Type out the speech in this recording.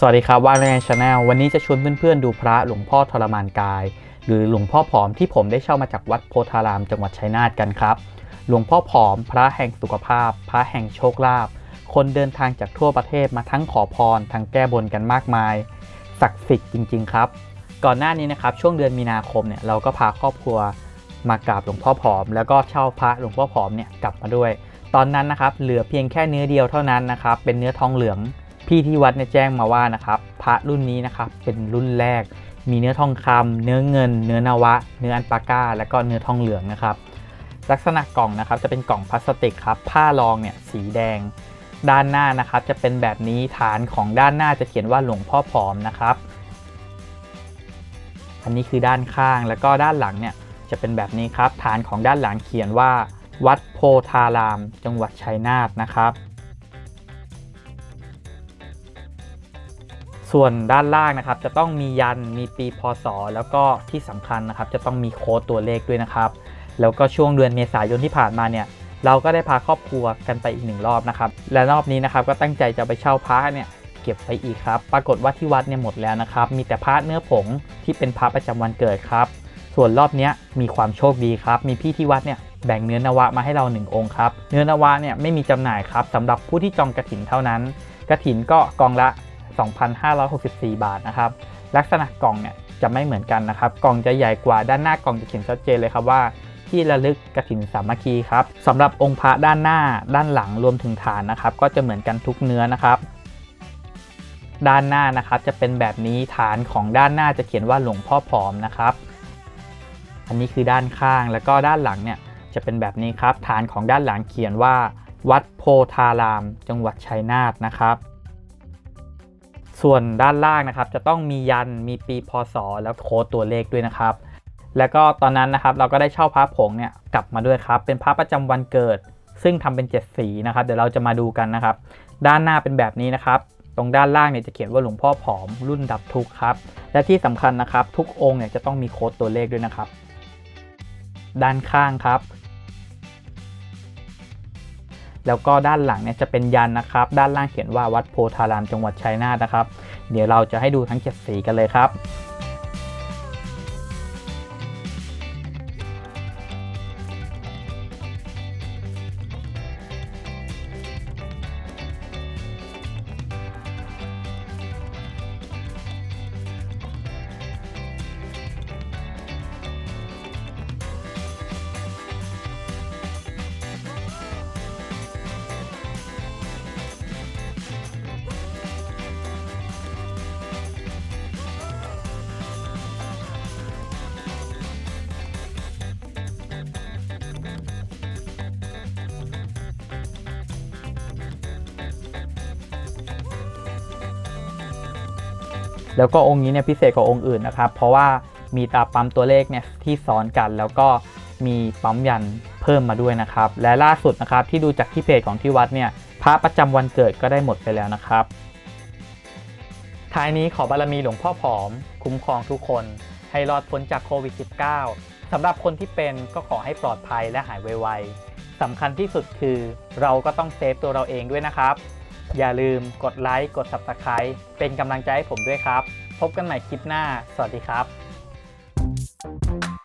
สวัสดีครับว่านในชาแนลวันนี้จะชวนเพื่อนๆดูพระหลวงพ่อทรมานกาย หรือหลวงพ่อผอมที่ผมได้เช่ามาจากวัดโพธาราม จังหวัดชัยนาทกันครับ หลวงพ่อผอม พระแห่งสุขภาพ พระแห่งโชคลาภคนเดินทางจากทั่วประเทศมาทั้งขอพรทั้งแก้บนกันมากมาย ศักดิ์สิทธิ์จริง ๆ ครับ ก่อนหน้านี้นะครับช่วงเดือนมีนาคมเนี่ยเราก็พาครอบครัวมากราบหลวงพ่อผอม แล้วก็เช่าพระหลวงพ่อผอมเนี่ยกลับมาด้วย ตอนนั้นนะครับเหลือเพียงแค่เนื้อเดียวเท่านั้นนะครับเป็นเนื้อทองเหลือง พี่ที่วัดเนี่ยแจ้งมาว่านะครับพระรุ่นนี้นะครับเป็นรุ่นแรก มีเนื้อทองคำเนื้อเงิน เนื้อนวะ เนื้ออันปาก้า และก็เนื้อทองเหลืองนะครับ ลักษณะกล่องนะครับจะเป็นกล่องพลาสติกครับผ้ารองเนี่ยสีแดง ด้านหน้านะครับจะเป็นแบบนี้ฐานของด้านหน้าจะเขียนว่าหลวงพ่อผอมนะครับ อันนี้คือด้านข้างแล้วก็ด้านหลังเนี่ยจะเป็นแบบนี้ครับฐานของด้านหลังเขียนว่า วัดโพธาราม จังหวัดชัยนาทนะครับ ส่วนด้านล่างนะครับจะต้องมียันมีปีพศ แล้วก็ที่สำคัญนะครับจะต้องมีโค้ดตัวเลขด้วยนะครับ แล้วก็ช่วงเดือนเมษายนที่ผ่านมาเนี่ยเราก็ได้พาครอบครัวกันไปอีกหนึ่งรอบนะครับ และรอบนี้นะครับก็ตั้งใจจะไปเช่าพระเนี่ยเก็บไปอีกครับ ปรากฏว่าที่วัดเนี่ยหมดแล้วนะครับ มีแต่พระเนื้อผงที่เป็นพระประจำวันเกิดครับ ส่วนรอบนี้มีความโชคดีครับ มีพี่ที่วัดเนี่ยแบ่งเนื้อนวะมาให้เราหนึ่งองค์ครับ เนื้อนวะเนี่ยไม่มีจำหน่ายครับสำหรับผู้ที่จองกระถินเท่านั้น กระถินก็กองละ 2,564 บาทนะครับ ลักษณะกล่องเนี่ยจะไม่เหมือนกันนะครับ กล่องจะใหญ่กว่าด้านหน้ากล่องจะเขียนชัดเจนเลยครับว่าที่ระลึกกระถินสามัคคีครับสำหรับองค์พระด้านหน้าด้านหลังรวมถึงฐานนะครับ ก็จะเหมือนกันทุกเนื้อนะครับ ด้านหน้านะครับจะเป็นแบบนี้ฐานของด้านหน้าจะเขียนว่าหลวงพ่อผอมนะครับ อันนี้คือด้านข้างแล้วก็ด้านหลังเนี่ยจะเป็นแบบนี้ครับ ฐานของด้านหลังเขียนว่า วัดโพธาราม จังหวัดชัยนาทนะครับ ส่วนด้านล่างนะครับ จะต้องมียันมีปีพศ แล้วโค้ดตัวเลขด้วยนะครับ แล้วก็ตอนนั้นนะครับเราก็ได้เช่าพระผงเนี่ยกลับมาด้วยครับ เป็นพระประจำวันเกิด ซึ่งทำเป็น 7 สีนะครับ เดี๋ยวเราจะมาดูกันนะครับ ด้านหน้าเป็นแบบนี้นะครับ ตรงด้านล่างเนี่ยจะเขียนว่าหลวงพ่อผอมรุ่นดับทุกข์ครับ และที่สำคัญนะครับ ทุกองค์เนี่ยจะต้องมีโค้ดตัวเลขด้วยนะครับ ด้านข้างครับ แล้วก็ด้านหลังเนี่ยจะเป็นยันนะครับ ด้านล่างเขียนว่าวัดโพธารามจังหวัดชัยนาทนะครับ เดี๋ยวเราจะให้ดูทั้ง 7 สีกันเลยครับ แล้วก็องค์นี้เนี่ยพิเศษกว่าองค์อื่นนะครับ เพราะว่ามีตาปั๊มตัวเลขเนี่ยที่ซ้อนกันแล้วก็มีปั๊มยันเพิ่มมาด้วยนะครับ และล่าสุดนะครับที่ดูจากที่เพจของที่วัดเนี่ยพระประจำวันเกิดก็ได้หมดไปแล้วนะครับ ท้ายนี้ขอบารมีหลวงพ่อผอม คุ้มครองทุกคน ให้รอดพ้นจากโควิด -19 สำหรับคนที่เป็นก็ขอให้ปลอดภัยและหายไวๆสำคัญที่สุดคือเราก็ต้องเซฟตัวเราเองด้วยนะครับ อย่าลืมกดไลค์กด Subscribe เป็นกำลังใจให้ผมด้วยครับ พบกันใหม่คลิปหน้า สวัสดีครับ